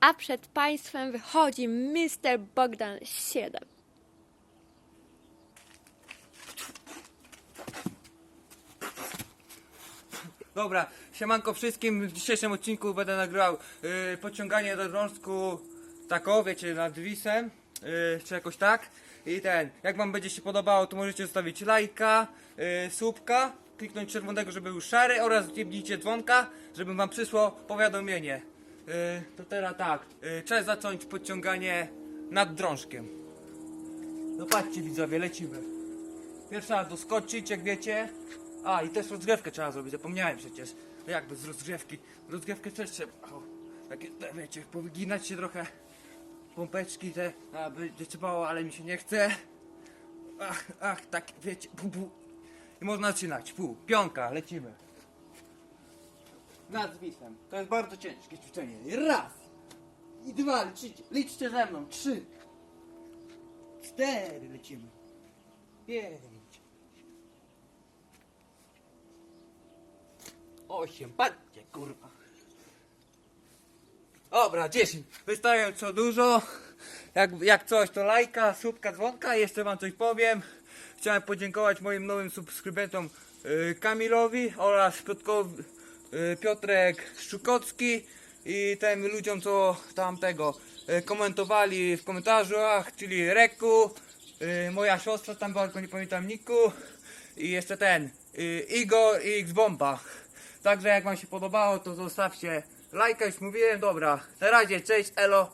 a przed Państwem wychodzi Mr. Bogdan 7. Dobra, siemanko wszystkim. W dzisiejszym odcinku będę nagrywał y, podciąganie do drążku tako, wiecie, nad wisem, y, czy jakoś tak. I ten, jak wam będzie się podobało, to możecie zostawić lajka, y, słupka, kliknąć czerwonego, żeby był szary oraz wjebnijcie dzwonka, żeby wam przysło powiadomienie. Y, to teraz tak, y, czas zacząć podciąganie nad drążkiem. No patrzcie widzowie, lecimy. Pierwsza doskoczyć, jak wiecie. A, i też rozgrzewkę trzeba zrobić, zapomniałem przecież. No jak bez rozgrzewki? Rozgrzewkę też trzeba. O, takie, wiecie, powyginać się trochę. Pompeczki te, a, będzie trzebało, ale mi się nie chce. Ach, ach, tak, wiecie, pu, pu. I można zaczynać, pu, pionka, lecimy. Nad zwisem. To jest bardzo ciężkie ćwiczenie. Raz. I dwa, liczcie, liczcie ze mną. Trzy. Cztery, lecimy. Pięć. Osiem, patrzcie, kurwa. Dobra, 10. Wystarczająco dużo. Jak, jak coś, to lajka, słupka, dzwonka. Jeszcze wam coś powiem. Chciałem podziękować moim nowym subskrybentom y, Kamilowi oraz Piotrkowi, y, Piotrek Szczukocki i tym ludziom, co tam tego y, komentowali w komentarzach, czyli Reku, y, moja siostra tam była, tylko nie pamiętam Niku i jeszcze ten, y, Igor i X-Bomba. Także jak wam się podobało, to zostawcie lajka, już mówiłem, dobra. Na razie, cześć, elo.